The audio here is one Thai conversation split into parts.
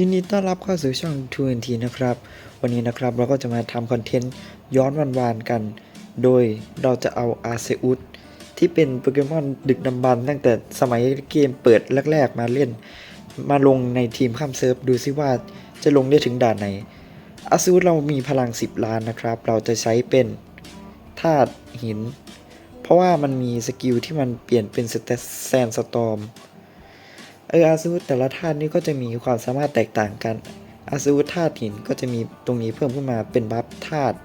ยินดีต้อนรับเข้าสู่ช่อง 2NT นะครับ วันนี้นะครับเราก็จะมาทำคอนเทนต์ย้อนวันวานๆกัน โดยเราจะเอาอาเซอุสที่เป็นโปเกมอนดึกดำบรรตั้งแต่สมัยเกมเปิดแรกๆ มาเล่น มาลงในทีมข้ามเซิร์ฟดูซิว่าจะลงได้ถึงด่านไหน อาเซอุสเรามีพลัง 10 ล้านนะครับ เราจะใช้เป็นธาตุหิน เพราะว่ามันมีสกิลที่มันเปลี่ยนเป็นสเตแซนสตอม เอออาซูแต่ละธาตุนี่ก็จะมีความสามารถแตกต่างกัน อาซูธาตุหินก็จะมีตรงนี้เพิ่มขึ้นมาเป็นบัฟธาตุ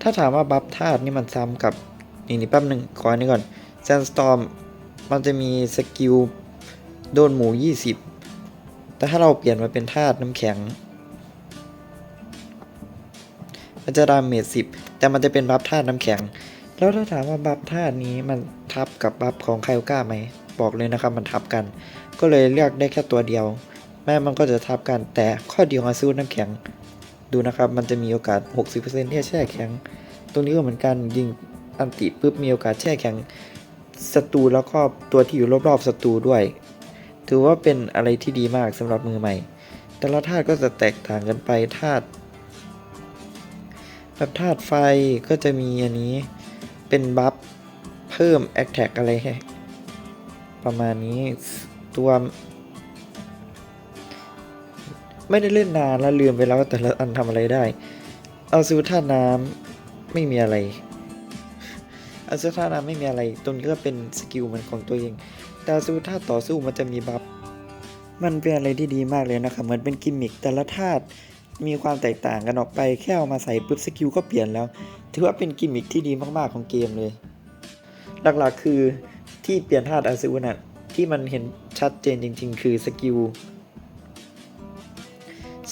ถ้าถามว่าบัฟธาตุนี่มันซ้ำกับนี่นี่แป๊บหนึ่งขออันนี้ก่อนแซนสตอมมันจะมีสกิลโดนหมู 20 แต่ถ้าเราเปลี่ยนมาเป็นธาตุน้ำแข็ง มันจะดาเมจ10แต่มันจะเป็นบัฟธาตุน้ำแข็ง แล้วถ้าถามว่าบัฟธาตุนี้มันทับกับบัฟของไคโอก้าไหม บอกเลยนะครับมันทับกัน ก็เลยเลือกได้แค่ตัวเดียว แม้มันก็จะทับกันแต่ข้อเดียวอาซูน้ำแข็ง ดูนะครับมันจะมีโอกาส 60%ที่จะแช่แข็ง ตรงนี้ก็เหมือนกันยิงอันติปุ๊บมีโอกาสแช่แข็งศัตรูแล้วก็ตัวที่อยู่รอบๆศัตรูด้วย ถือว่าเป็นอะไรที่ดีมากสำหรับมือใหม่ แต่ละธาตุก็จะแตกต่างกันไปธาตุแบบธาตุไฟก็จะมีอันนี้เป็นบัฟเพิ่มแอคแท็กอะไร ประมาณนี้ตัว ไม่ได้เล่นนานแล้วลืมไปแล้วว่าแต่ละอันทำอะไรได้ เอาซูท่าน้ำไม่มีอะไรเอาซูท่าน้ำไม่มีอะไร ตรงนี้ก็เป็นสกิลมันของตัวเองแต่เอาซูท่าต่อสู้มันจะมีบัฟมันเป็นอะไรที่ดีมากเลยนะครับเหมือนเป็นกิมมิคแต่ละธาตุมีความแตกต่างกันออกไปแค่เอามาใส่ปุ๊บสกิลก็เปลี่ยนแล้ว ถือว่าเป็นกิมมิคที่ดีมากๆของเกมเลย หลักๆคือ ที่เปลี่ยนธาตุอาซูน่ะที่มันเห็นชัดเจนจริง ๆ คือสกิล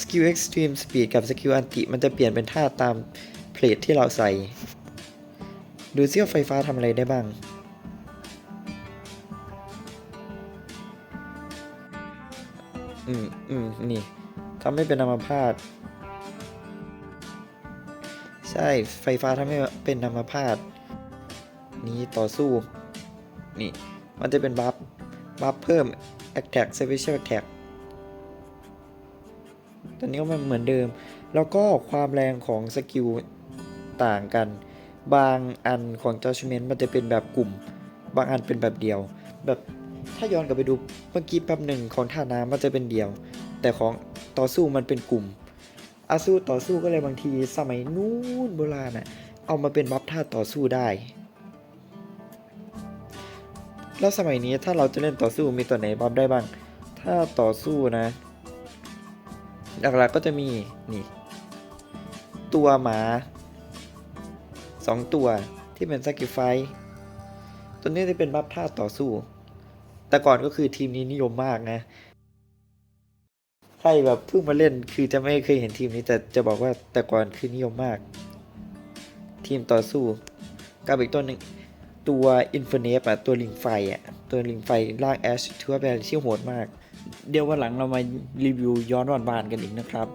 สกิล extreme speed กับสกิลอันติมันจะเปลี่ยนเป็นธาตุตามเพลทที่เราใส่ ดูซิว่าไฟฟ้าทำอะไรได้บ้างอืมอืมนี่ทำให้เป็นอัมพาตใช่ไฟฟ้าทำให้เป็นอัมพาตนี้ต่อสู้ นี่ มันจะเป็นบัฟ บัฟเพิ่ม attack special attack ตอนนี้ก็มันเหมือนเดิม แล้วก็ความแรงของสกิลต่างกัน บางอันของ judgment มันจะเป็นแบบกลุ่ม บางอันเป็นแบบเดียว แบบถ้าย้อนกลับไปดูเมื่อกี้แป๊บหนึ่งของท่าน้ำมันจะเป็นเดียว แต่ของต่อสู้มันเป็นกลุ่มอาสู้ต่อสู้ก็เลยบางทีสมัยนู้นโบราณอะเอามาเป็นบัฟท่าต่อสู้ได้ แล้วสมัยนี้ถ้าเราจะเล่นต่อสู้มีตัวไหนบัฟได้บ้าง ถ้าต่อสู้นะ หลักๆก็จะมีนี่ ตัวหมาสองตัวที่เป็นซัก r ิไฟตัวนี้จะเป็นบัฟท่าต่อสู้ แต่ก่อนก็คือทีมนี้นิยมมากนะใครแบบเพิ่งมาเล่นคือจะไม่เคยเห็นทีมนี้แต่จะบอกว่าแต่ก่อนคือนิยมมาก ทีมต่อสู้กับอีกตัวหนึ่ง ตัวอินฟ n เนฟอะตัวลิงไฟอะตัวลิงไฟล่างแอชถือว่าเป็นอะไรที่โหดมาก เดี๋ยววันหลังเรามารีวิวย้อนวันบานๆกันอีกนะครับ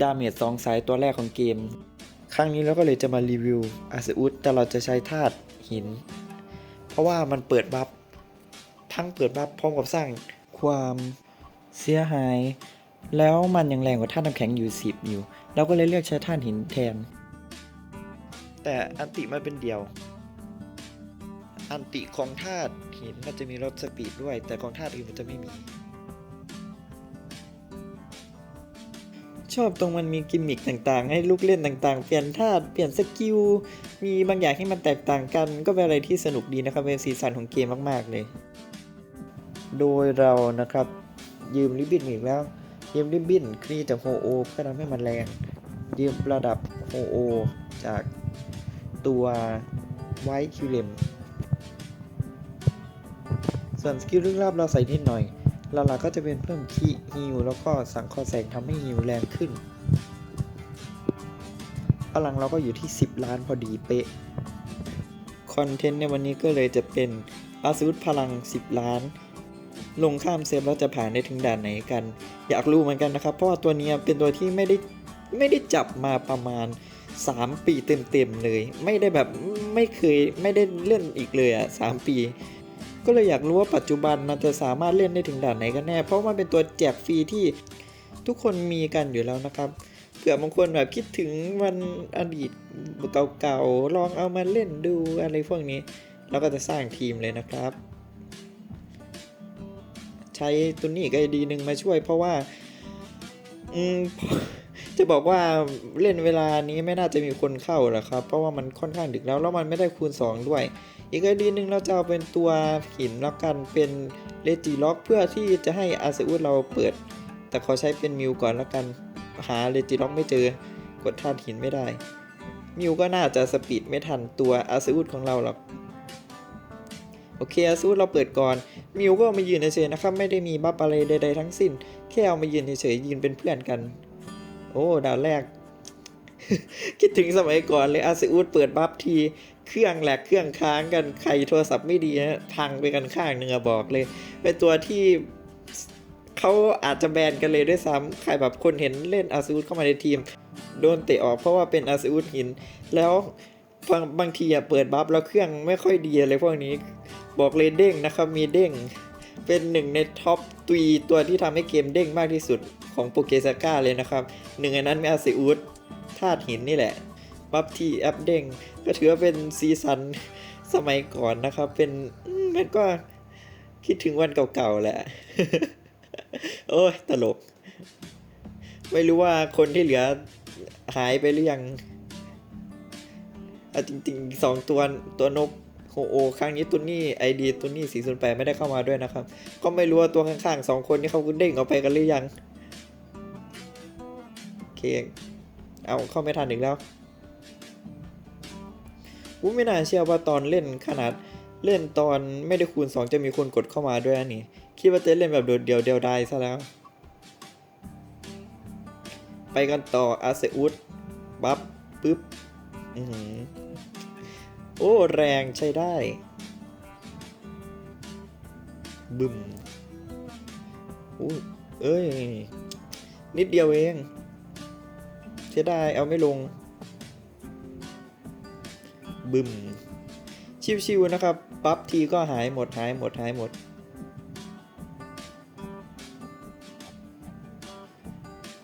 ดาเมจสองสายตัวแรกของเกม ครั้งนี้เราก็เลยจะมารีวิวอาซอุสแต่เราจะใช้ธาตุหิน เพราะว่ามันเปิดบัฟทั้งเปิดบัฟพร้อมกับสร้างความเสียหาย แล้วมันยังแรงกว่าธาตุน้ำแข็งอยู่10อยู่เราก็เลยเลือกใช้ธาตุหินแทน แต่อันติมันเป็นเดียว อันติของธาตุหินมันจะมีลดสปีดด้วย แต่ของธาตุอื่นมันจะไม่มี ชอบตรงมันมีกิมมิคต่างๆ ให้ลูกเล่นต่างๆ เปลี่ยนธาตุเปลี่ยนสกิล มีบางอย่างให้มันแตกต่างกัน ก็เป็นอะไรที่สนุกดีนะครับ เป็นสีสันของเกมมากๆเลย โดยเรานะครับยืมริบบิ้นอีกแล้ว ยืมริบบิ้นคลีจากโฮโอเพื่อทำให้มันแรงยืมระดับโฮโอจากตัวไวท์คิวเลม ส่วนสกิลลึกลับเราใส่นิดหน่อยหลักๆก็จะเป็นเพิ่มคีฮิวแล้วก็สังคราะห์แสงทำให้ฮิวแรงขึ้นพลังเราก็อยู่ที่ 10 ล้านพอดีเป๊ะ คอนเทนต์ในวันนี้ก็เลยจะเป็นอาซูดพลัง 10 ล้าน ลงข้ามเซฟแล้วจะผ่านได้ถึงด่านไหนกัน อยากรู้เหมือนกันนะครับ เพราะว่าตัวนี้เป็นตัวที่ไม่ได้ไม่ได้จับมาประมาณ 3 ปีเต็มๆเลย ไม่ได้แบบไม่เคยไม่ได้เล่นอีกเลยอะสามปี ก็เลยอยากรู้ว่าปัจจุบันมันจะสามารถเล่นได้ถึงด่านไหนกันแน่ เพราะมันเป็นตัวแจกฟรีที่ทุกคนมีกันอยู่แล้วนะครับเผื่อบางคนแบบคิดถึงวันอดีตเก่าๆลองเอามาเล่นดูอะไรพวกนี้เราก็จะสร้างทีมเลยนะครับ ใช้ตัวนี้ก็ดีหนึ่งมาช่วยเพราะว่า อืม จะบอกว่าเล่นเวลานี้ไม่น่าจะมีคนเข้าหรอกครับ เพราะว่ามันค่อนข้างดึกแล้วแล้วมันไม่ได้คูณ 2 ด้วย อีกไอดีหนึ่งเราจะเอาเป็นตัวหินแล้วกันเป็นเลจิล็อกเพื่อที่จะให้อาเซอุสเราเปิด แต่ขอใช้เป็นมิวก่อนแล้วกันหาเลจิล็อกไม่เจอกดธาตุหินไม่ได้ มิวก็น่าจะสปีดไม่ทันตัวอาเซอุสของเราหรอกโอเคอาเซอุสเราเปิดก่อนมิวก็มายืนเฉยๆนะครับไม่ได้มีบัฟอะไรใดๆทั้งสิ้น แค่เอามายืนเฉยๆยืนเป็นเพื่อนกัน โอ้ดาวแรก คิดถึงสมัยก่อนเลยอาเซอุสเปิดบัฟทีเครื่องแหลกเครื่องค้างกันใครโทรศัพท์ไม่ดีนะพังไปกันข้างหนึ่งอะบอกเลย เป็นตัวที่เขาอาจจะแบนกันเลยด้วยซ้ำใครแบบคนเห็นเล่นอาซูดเข้ามาในทีม โดนเตะออกเพราะว่าเป็นอาซูดหิน แล้วบางบางทีอะเปิดบัฟแล้วเครื่องไม่ค่อยดีอะไรพวกนี้บอกเลยเด้งนะครับมีเด้ง เป็นหนึ่งในท็อปตุยตัวที่ทำให้เกมเด้งมากที่สุด ของโปเกซาก้าเลยนะครับ หนึ่งในนั้นมีอาซิอุสธาตุหินนี่แหละบัฟที่อัพเด้งก็ถือว่าเป็นซีซันสมัยก่อนนะครับ เป็นมันก็คิดถึงวันเก่าๆแหละ โอ้ย ตลก ไม่รู้ว่าคนที่เหลือหายไปหรือยังอะจริงๆสองตัวตัวนกโฮโอครั้งนี้ตัวนี้ไอดีตัวนี้408ไม่ได้เข้ามาด้วยนะครับ ก็ไม่รู้ว่าตัวข้างๆสองคนนี้เขาเด้งออกไปกันหรือยัง เคเอาเข้าไม่ทันอีกแล้วกูไม่น่าเชื่อว่าตอนเล่นขนาดเล่นตอนไม่ได้คูณ 2 จะมีคนกดเข้ามาด้วยนี่ คิดว่าจะเล่นแบบโดดเดี่ยวเดียวดายซะแล้ว ไปกันต่ออาเซอุสบัฟปึ๊บอือโอ้ แรงใช้ได้ บึมอู้เอ้ย นิดเดียวเอง ใช้ได้เอาไม่ลง บึมชิวๆนะครับ ปั๊บทีก็หายหมดหายหมดหายหมด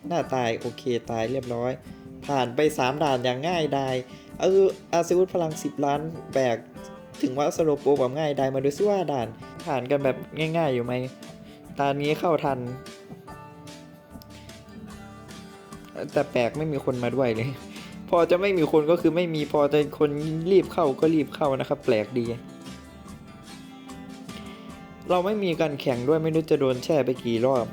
หน้าตายโอเคตายเรียบร้อย ผ่านไป 3 ด่านอย่างง่ายดายเอออาซิวุธพลัง 10 ล้านแบกถึงว่าสโลโปแบบง่ายดายมาดูซิว่าด่านผ่านกันแบบง่าย ๆ อยู่ไหมตอนนี้เข้าทัน แต่แปลกไม่มีคนมาด้วยเลย พอจะไม่มีคนก็คือไม่มีพอจะคนรีบเข้าก็รีบเข้านะครับ แปลกดี เราไม่มีการแข่งด้วยไม่รู้จะโดนแช่ไปกี่รอบ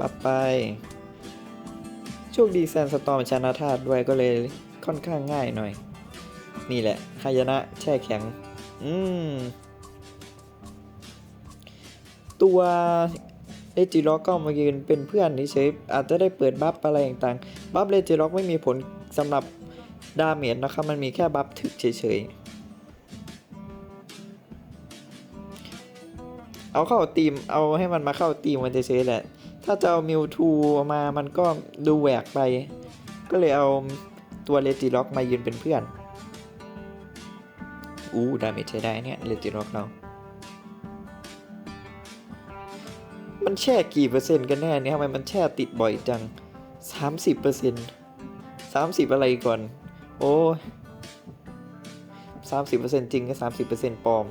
บับไป โชคดีแซนสตอมชนะธาตุด้วยก็เลยค่อนข้างง่ายหน่อย นี่แหละฮายนะแช่แข็ง อืม ตัวเลจิล็อกก็มายืนเป็นเพื่อนเฉยๆอาจจะได้เปิดบัฟอะไรต่างๆ บัฟเลจิล็อกไม่มีผลสำหรับดาเมจนะครับมันมีแค่บัฟถึกเฉยๆ เอาเข้าทีมเอาให้มันมาเข้าทีมมันเฉยๆแหละ ถ้าจะเอามิวทูมามันก็ดูแหวกไป ก็เลยเอาตัวเลจิล็อกมายืนเป็นเพื่อน อู้ดาเมจใช้ได้เนี่ยเลจิล็อกเรา มันแช่กี่เปอร์เซ็นต์กันแน่เนี่ยทำไมมันแช่ติดบ่อยจัง 30เปอร์เซ็นต์30อะไรก่อน โอ้สามสิบเปอร์เซ็นต์จริงกับสามสิบเปอร์เซ็นต์ปลอม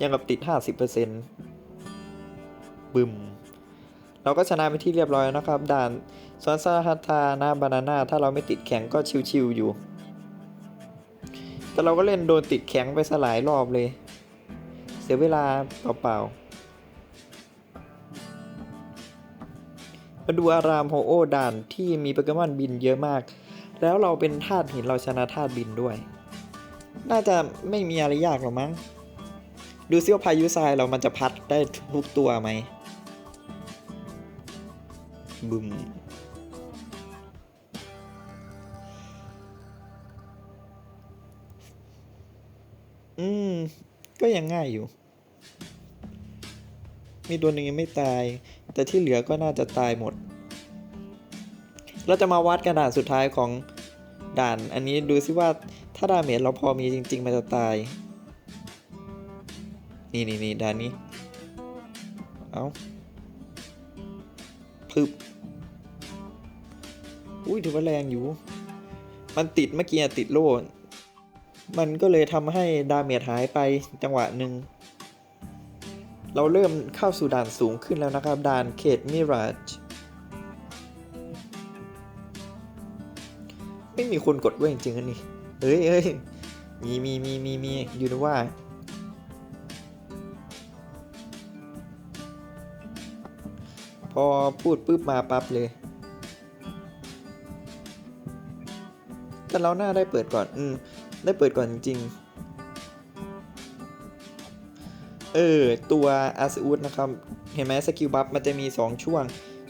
ยังกับติดห้าสิบเปอร์เซ็นต์บึมเราก็ชนะไปที่เรียบร้อยนะครับ ด่านสวนสาธารณะบานาน่าถ้าเราไม่ติดแข็งก็ชิวๆอยู่ แต่เราก็เล่นโดนติดแข็งไปสลายรอบเลย เสียเวลาเปล่าๆ มาดูอารามโฮโอด่านที่มีโปเกมอนบินเยอะมาก แล้วเราเป็นธาตุหินเราชนะธาตุบินด้วย น่าจะไม่มีอะไรยากหรอกมั้ง ดูซิว่าพายุทรายเรามันจะพัดได้ทุกตัวไหมบึมอืม ก็ยังง่ายอยู่ มีตัวหนึ่งยังไม่ตาย แต่ที่เหลือก็น่าจะตายหมด เราจะมาวัดกันด่านสุดท้ายของด่านอันนี้ดูซิว่าถ้าดาเมจเราพอมีจริง ๆ มันจะตาย นี่นี่นี่ด้านนี้ เอาพึบอุ้ยถือว่าแรงอยู่ มันติดเมื่อกี้ติดโล่ มันก็เลยทำให้ดาเมจหายไปจังหวะหนึ่ง เราเริ่มเข้าสู่ด่านสูงขึ้นแล้วนะครับ ด่านเขตมิราจไม่มีคนกดเว้ยจริงๆนนี่เอ้ยเอ้ยมีมีมีมีมีอยู่นะว่า พอพูดปุ๊บมาปั๊บเลย แต่เราหน้าได้เปิดก่อน อืม ได้เปิดก่อนจริง เออตัวอาซ u อุนะครับ เห็นไหมสกิลบัฟมันจะมี 2 ช่วง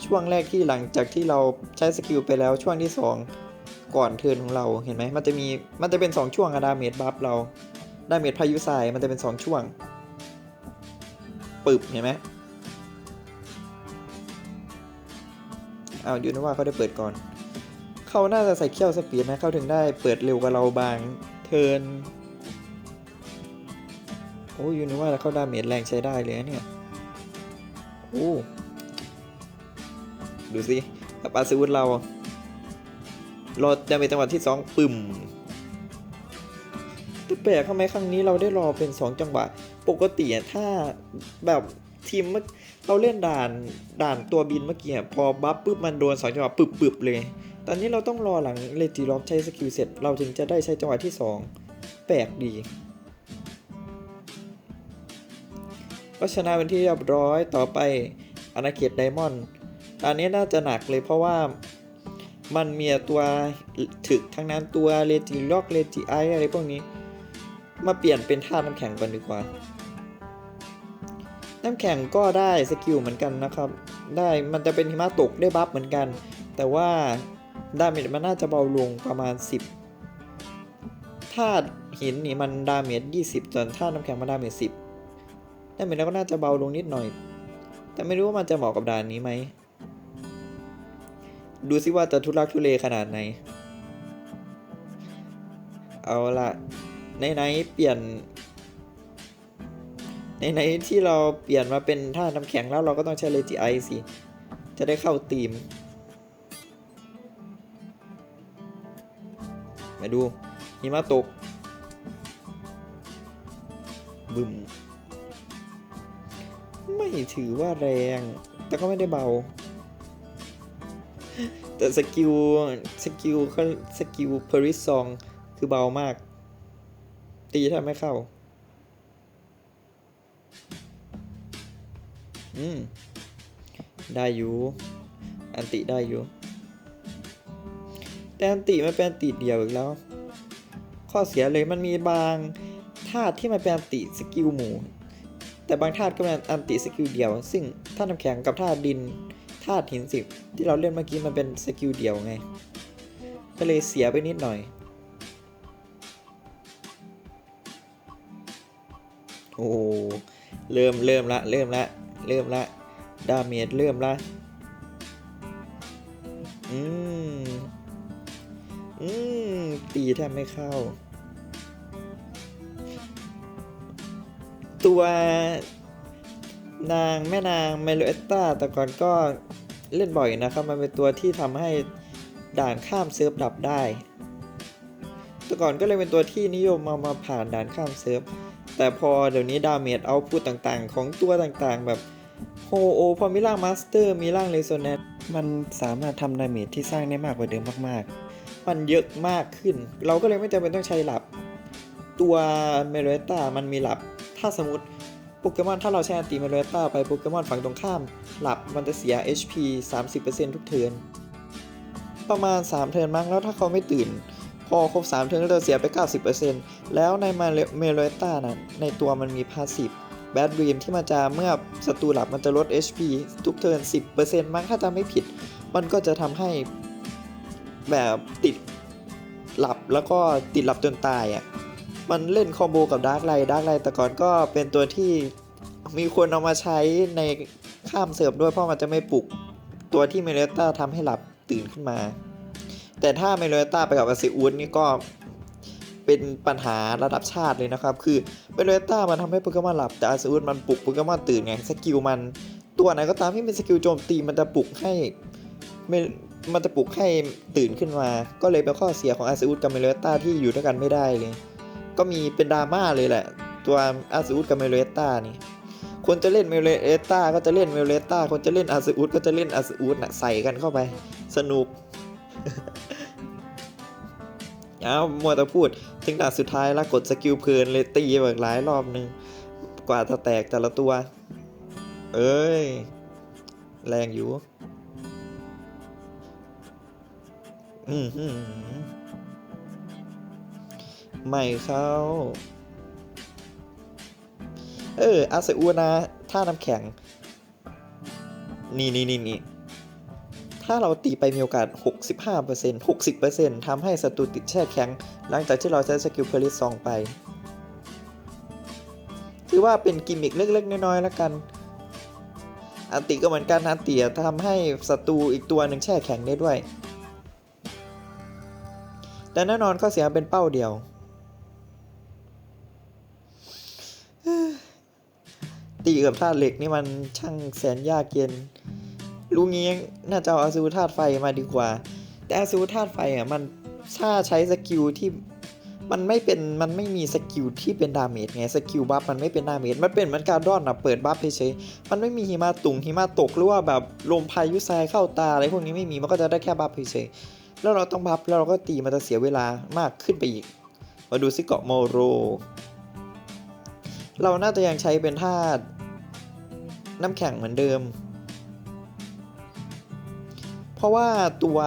ช่วงแรกที่หลังจากที่เราใช้สกิลไปแล้วช่วงที่ 2 ก่อนเทิร์นของเราเห็นไหมมันจะมีมันจะเป็น 2 ช่วงอะดาเมจบัฟเราดาเมจพายุทรายมันจะเป็น 2 ช่วงปึบเห็นไหมเอาอยู่นะว่าเขาได้เปิดก่อน เขาน่าจะใส่เขี้ยวสปีดนะ เขาถึงได้เปิดเร็วกว่าเราบางเทิร์น อ้ยูนึกว่าเขาดาเมจแรงใช้ได้เลยเนี่ยโอ้ดูสิกับอาซิวุธเรารอดาเมจจังหวะที่ 2 ปึ่มแต่แปลกทำไมครั้งนี้เราได้รอเป็น 2 จังหวะ ปกติถ้าแบบทีมเมื่อเราเล่นด่านด่านตัวบินเมื่อกี้พอบัฟปุ๊บมันโดน2จังหวะปึบปึบๆเลย ตอนนี้เราต้องรอหลังเลจิล็อกใช้สกิลเสร็จเราถึงจะได้ใช้จังหวะที่ 2 แปลกดี ก็ชนะเป็นที่เรียบร้อยต่อไปอาณาเขตไดมอนด์อันนี้น่าจะหนักเลยเพราะว่ามันมีตัวถึกทั้งนั้นตัวเลจิล็อกเลจิไออะไรพวกนี้ มาเปลี่ยนเป็นท่าน้ำแข็งกันดีกว่า น้ำแข็งก็ได้สกิลเหมือนกันนะครับ ได้มันจะเป็นหิมะตกได้บัฟเหมือนกัน แต่ว่าดาเมจมันน่าจะเบาลงประมาณ 10ถ้าหินนี่มันดาเมจ20ส่วนถ้าน้ำแข็งมันดาเมจ10 ได้เมจแล้วก็น่าจะเบาลงนิดหน่อย แต่ไม่รู้ว่ามันจะเหมาะกับด่านนี้ไหม ดูซิว่าจะทุลักทุเลขนาดไหน เอาละในไหนเปลี่ยน ในไหนที่เราเปลี่ยนมาเป็นท่าน้ำแข็งแล้วเราก็ต้องใช้เลจิไอสิ จะได้เข้าตีม มาดูหิมะตกบึมไม่ ถือว่าแรง แต่ก็ไม่ได้เบา แต่สกิลสกิลเขาสกิลเพอริซองคือเบามาก ตีแทบไม่เข้า อืม ได้อยู่ อันติได้อยู่ แต่อันติมันเป็นอันติเดียวอีกแล้ว ข้อเสียเลยมันมีบางธาตุที่มันเป็นอันติสกิลหมู่ แต่บางธาตุก็เป็นอันติสกิลเดียว ซึ่งธาตุน้ำแข็งกับธาตุดินธาตุหินสิบที่เราเล่นเมื่อกี้มันเป็นสกิลเดียวไง ก็เลยเสียไปนิดหน่อย โอ้เริ่มเริ่มละ เริ่มละ เริ่มละ ดาเมจเริ่มละ อืม อืม ตีแทบไม่เข้า ตัวนางแม่นางเมโลเอตตาแต่ก่อนก็เล่นบ่อยนะครับ มันเป็นตัวที่ทำให้ด่านข้ามเซิร์ฟดับได้ แต่ก่อนก็เลยเป็นตัวที่นิยมมามาผ่านด่านข้ามเซิร์ฟ แต่พอเดี๋ยวนี้ดาเมจเอาพุตต่างๆ ของตัวต่างๆ แบบโฮโอพอมีร่างมาสเตอร์มีร่างเลโซแนตมันสามารถทำดาเมจที่สร้างได้มากกว่าเดิมมากๆ มันเยอะมากขึ้น เราก็เลยไม่จำเป็นต้องใช้หลับ ตัวเมโลเอตตามันมีหลับ ถ้าสมมติโปเกมอนถ้าเราใช้อันติเมโลเอตตาไปโปเกมอนฝั่งตรงข้าม หลับมันจะเสีย HP 30%ทุกเทิร์นประมาณ 3 เทิร์นมั้งแล้วถ้าเขาไม่ตื่น พอครบ 3 เทิร์นก็จะเสียไป 90%แล้วในมาเมโลตตานะในตัวมันมีพาสซีฟแบดรีมที่มันจะเมื่อศัตรูหลับมันจะลด HP ทุกเทิร์น10%มั้งถ้าจำไม่ผิด มันก็จะทำให้แบบติดหลับแล้วก็ติดหลับจนตายอะ มันเล่นคอมโบกับดาร์กไลท์ดาร์กไลท์แต่ก่อนก็เป็นตัวที่มีคนเอามาใช้ในข้ามเสิร์ฟด้วยเพราะมันจะไม่ปลุกตัวที่เมเลต้าทำให้หลับตื่นขึ้นมา แต่ถ้าเมเลต้าไปกับอาซิอูดนี่ก็เป็นปัญหาระดับชาติเลยนะครับ คือเบลเวต้ามันทำให้โปเกมอนหลับแต่อาซูดมันปลุกโปเกมอนตื่นไงสกิลมันตัวไหนก็ตามที่เป็นสกิลโจมตีมันจะปลุกให้มมันจะปลุกให้ตื่นขึ้นมา ก็เลยเป็นข้อเสียของอาซูดกับเมเลต้าที่อยู่ด้วยกันไม่ได้เลย ก็มีเป็นดราม่าเลยแหละ ตัวอาซูดกับเมเลต้านี่คนจะเล่นเมเลต้าก็จะเล่นเมเลต้าคนจะเล่นอาซูดก็จะเล่นอาซูดนะใส่กันเข้าไป สนุกเอามัวแต่พูด ถึงด่านสุดท้ายแล้วกดสกิลเพลินเลยตีแบบหลายรอบนึง กว่าจะแตกแต่ละตัว เอ้ย แรงอยู่ อืมหืม ไม่เข้า เออ อาเซอูนะ ท่าน้ำแข็ง นี่นี่นี่นี่ถ้าเราตีไปมีโอกาส 65% 60%ทำให้ศัตรูติดแช่แข็ง หลังจากที่เราใช้สกิลเพลิสซองไป ถือว่าเป็นกิมมิคเล็ก ๆ น้อย ๆ แล้วกัน อันติก็เหมือนกันอันติทำให้ศัตรูอีกตัวหนึ่งแช่แข็งได้ด้วย แต่แน่นอนข้อเสียเป็นเป้าเดียว ตีกับธาตุเหล็กนี่มันช่างแสนยากเย็นรู้งี้น่าจะเอาอาซูธาตุไฟมาดีกว่า แต่อาซูธาตุไฟอะมันถ้าใช้สกิลที่มันไม่เป็นมันไม่มีสกิลที่เป็นดาเมจไงสกิลบัฟมันไม่เป็นดาเมจมันเป็นเหมือนการดอนอะเปิดบัฟเฉยๆมันไม่มีหิมะตุงหิมะตกหรือว่าแบบลมพายุทรายเข้าตาอะไรพวกนี้ไม่มีมันก็จะได้แค่บัฟเฉยๆแล้วเราต้องบัฟแล้วเราก็ตีมันจะเสียเวลามากขึ้นไปอีก มาดูซิเกาะโมโร เราน่าจะยังใช้เป็นธาตุน้ำแข็งเหมือนเดิม เพราะว่าตัว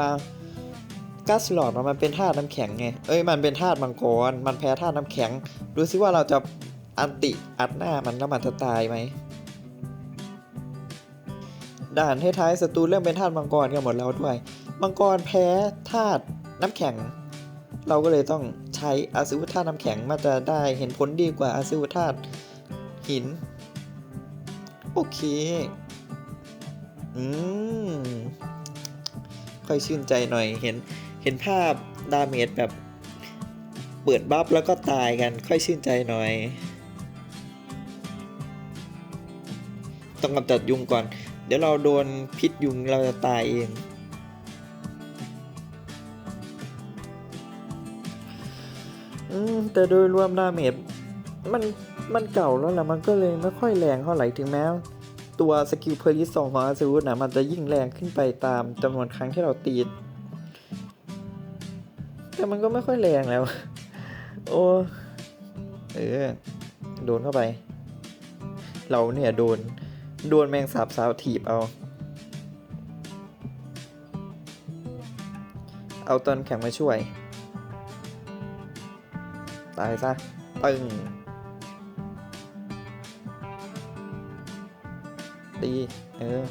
กัสลอดมันเป็นธาตุน้ำแข็งไง เอ้ยมันเป็นธาตุมังกร มันแพ้ธาตุน้ำแข็ง ดูซิว่าเราจะอันติอัดหน้ามันแล้วมันจะตายไหมด่านท้ายๆศัตรูเริ่มเป็นธาตุมังกรกันหมดแล้วด้วย มังกรแพ้ธาตุน้ำแข็ง เราก็เลยต้องใช้อาซิวุธาตุน้ำแข็งมาจะได้เห็นผลดีกว่าอาซิวุธาตุ หิน โอเค อืม ค่อยชื่นใจหน่อยเห็น เห็นภาพดาเมจแบบ เปิดบัฟแล้วก็ตายกัน ค่อยชื่นใจหน่อย ต้องกำจัดยุงก่อน เดี๋ยวเราโดนพิษยุงเราจะตายเองอืมแต่โดยรวมดาเมจ มันมันเก่าแล้วแหละมันก็เลยไม่ค่อยแรงเท่าไหร่ถึงแม้ตัวสกิลเพลิสสองของอาซูนะมันจะยิ่งแรงขึ้นไปตามจำนวนครั้งที่เราตีแต่มันก็ไม่ค่อยแรงแล้ว โอ้เออโดนเข้าไป เราเนี่ยโดน โดนแมงสาบสาวถีบเอา เอาตอนแข็งมาช่วย ตายซะปึ้งีเออ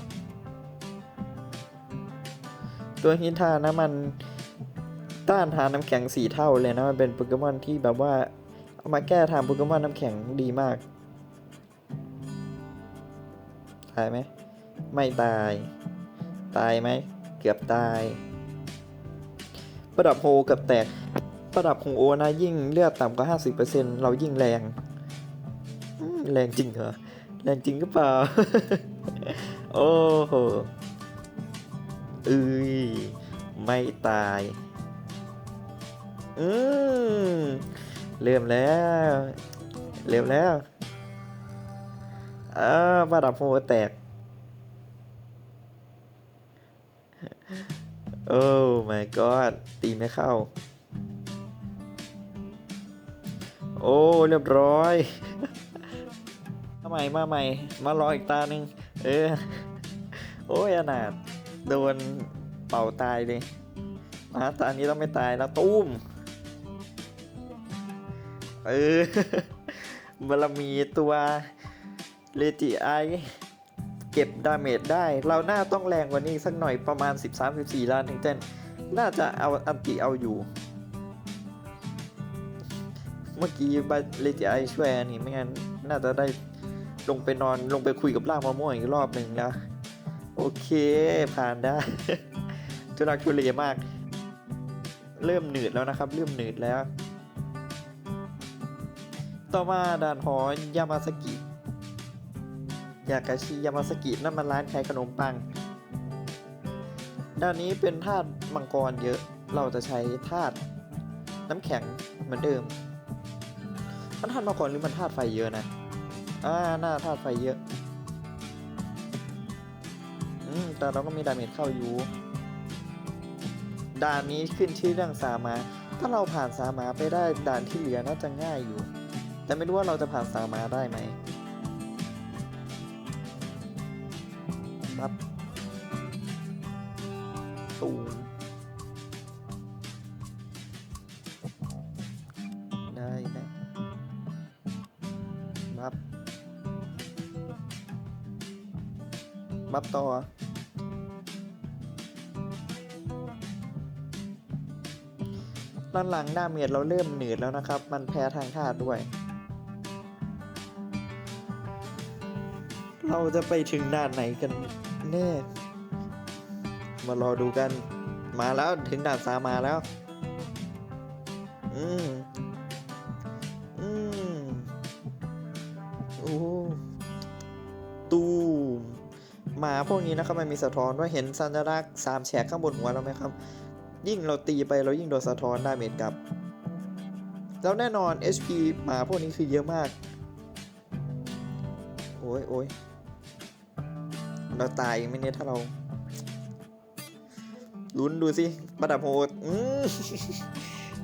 ตัวฮิทานะมันต้านทานน้ำแข็งสี่เท่าเลยนะ มันเป็นโปเกมอนที่แบบว่าเอามาแก้ทางโปเกมอนน้ำแข็งดีมากตายไหมไม่ตาย ตายไหมเกือบตาย ประดับโฮเกับแตกประดับของโอนะยิ่งเลือดต่ำกว่า 50%เรายิ่งแรง แรงจริงเหรอ แรงจริงหรือเปล่า โอ้โหเอ้ยไม่ตาย อืมเริ่มแล้ว เริ่มแล้วอ่าประดับโหแตก โอ้ my god ตีไม่เข้า โอ้ เรียบร้อย มาใหม่ มาใหม่ มารออีกตาหนึ่ง เออ โอ้ยอนาถโดนเป่าตายเลยมาตานี้ต้องไม่ตายแล้วตุ้ม เออบารมีตัวเลจิไอเก็บดาเมจได้ เราหน้าต้องแรงกว่านี้สักหน่อยประมาณ 13-14 ล้านถึงเต้นน่าจะเอาอันติเอาอยู่ เมื่อกี้บเลจิไอช่วยอันนี้ไม่งั้นน่าจะได้ ลงไปนอนลงไปคุยกับร่างมะม่วงอีกรอบหนึ่งแล้วโอเคผ่านได้ทุลักทุเลมาก เริ่มหนืดแล้วนะครับ เริ่มหนืดแล้ว ต่อมาด่านหอยามาสกิยากาชิยามาสกินั่นมันร้านขายขนมปัง ด้านนี้เป็นธาตุมังกรเยอะ เราจะใช้ธาตุน้ำแข็งเหมือนเดิม มันธาตุมังกรหรือมันธาตุไฟเยอะนะ อ่าหน้าธาตุไฟเยอะอืมแต่เราก็มีดาเมจเข้าอยู่ด่านนี้ขึ้นชื่อเรื่องสามา ถ้าเราผ่านสามาไปได้ด่านที่เหลือน่าจะง่ายอยู่ แต่ไม่รู้ว่าเราจะผ่านสามาได้ไหม บับต่อหลังๆดาเมจเราเริ่มหนืดแล้วนะครับ มันแพ้ทางธาตุด้วย เราจะไปถึงด่านไหนกันแน่ มารอดูกัน มาแล้วถึงด่านสามาแล้ว พวกนี้นะครับมันมีสะท้อนว่าเห็นสัญลักษณ์สามแฉกข้างบนหัวเราไหมครับ ยิ่งเราตีไปเรายิ่งโดนสะท้อนดาเมจกลับ แล้วแน่นอน HP หมาพวกนี้คือเยอะมาก โอ้ยโอ้ยเราตายไหมเนี่ยถ้าเราลุ้นดูสิ ประดับโหดอืม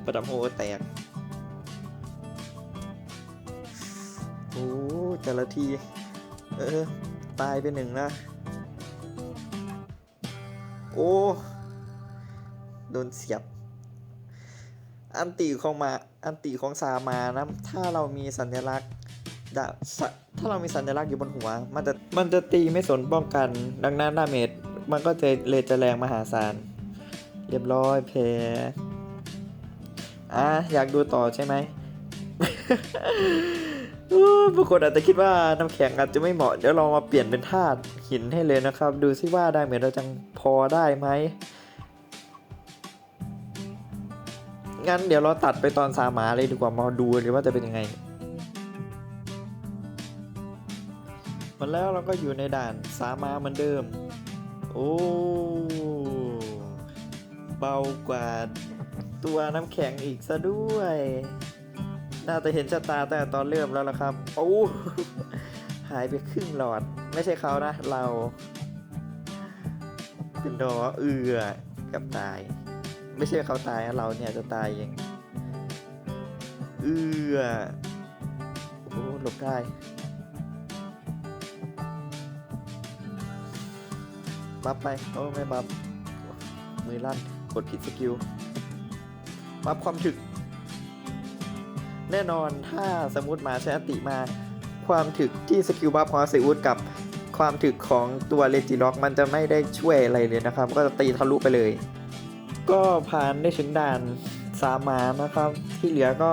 ประดับโหดแตก โอ้แต่ละที เออ ตายไปหนึ่งนะ โอ้ โดนเสียบ อันติของมา อันติของสามานะถ้าเรามีสัญลักษณ์ดะถ้าเรามีสัญลักษณ์อยู่บนหัว มันจะมันจะตีไม่สนป้องกัน ดังนั้นดาเมจมันก็จะเลยจะแรงมหาศาล เรียบร้อยแพ้อะอยากดูต่อใช่ไหม บางคนอาจจะคิดว่าน้ำแข็งอาจจะไม่เหมาะ เดี๋ยวเรามาเปลี่ยนเป็นธาตุหินให้เลยนะครับ ดูซิว่าได้เหมือนเราจังพอได้ไหมงั้นเดี๋ยวเราตัดไปตอนสามาเลยดีกว่ามาดูเลยว่าจะเป็นยังไงมาแล้วเราก็อยู่ในด่านสามาเหมือนเดิม โอ้เบากว่าตัวน้ำแข็งอีกซะด้วย น่าจะเห็นชะตาแต่ตอนเริ่มแล้วละครับโอ้หายไปครึ่งหลอด ไม่ใช่เขานะ เราเป็นดอเอือกับตาย ไม่ใช่เขาตายเราเนี่ยจะตายเองเอือโอ้หลบได้บัฟไปโอ้ไม่บัฟมือลั่นกดผิดสกิลบัฟความถึก แน่นอนถ้าสมมติมาใช้อติมา ความถึกที่สกิลบัฟของเซอุดกับความถึกของตัวเลจิล็อกมันจะไม่ได้ช่วยอะไรเลยนะครับ ก็จะตีทะลุไปเลย ก็ผ่านได้ถึงด่านสามมานะครับ ที่เหลือก็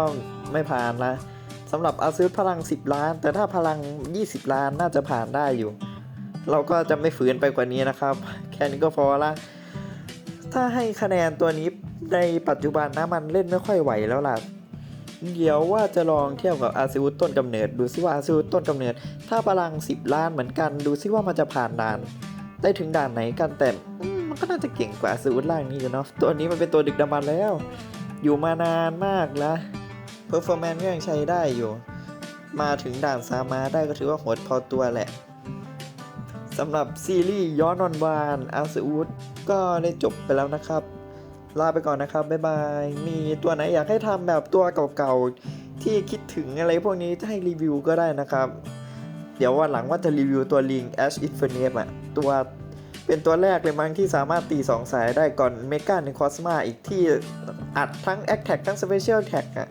ไม่ผ่านละสำหรับอาซื้อพลัง 10 ล้าน แต่ถ้าพลัง 20 ล้านน่าจะผ่านได้อยู่ เราก็จะไม่ฝืนไปกว่านี้นะครับ แค่นี้ก็พอละถ้าให้คะแนนตัวนี้ในปัจจุบันนะมันเล่นไม่ค่อยไหวแล้วล่ะ เดี๋ยวว่าจะลองเทียบกับอาซิวุธต้นกำเนิด ดูซิว่าอาซิวุธต้นกำเนิด ถ้าพลัง 10 ล้านเหมือนกัน ดูซิว่ามันจะผ่านด่าน ได้ถึงด่านไหนกันแต่มันก็น่าจะเก่งกว่าอาซิวุธล่างนี้อยู่เนาะตัวนี้มันเป็นตัวดึกดำบรรพ์แล้ว อยู่มานานมากแล้วเพอร์ฟอร์แมนซ์ก็ยังใช้ได้อยู่ มาถึงด่านซามาได้ก็ถือว่าโหดพอตัวแหละสำหรับซีรีส์ย้อนวันวานอาซิวุธก็ได้จบไปแล้วนะครับ ลาไปก่อนนะครับ บ๊ายบาย มีตัวไหนอยากให้ทำแบบตัวเก่าๆ ที่คิดถึงอะไรพวกนี้ให้รีวิวก็ได้นะครับ เดี๋ยววันหลังว่าจะรีวิวตัวลิง Ash i n f i n i t e อะตัวเป็นตัวแรกเลยมั้งที่สามารถตี 2 สายได้ก่อนเมกาในคอสมาอีกที่อัดทั้งแอคแท็กทั้งสเปเชียลแท็กอะ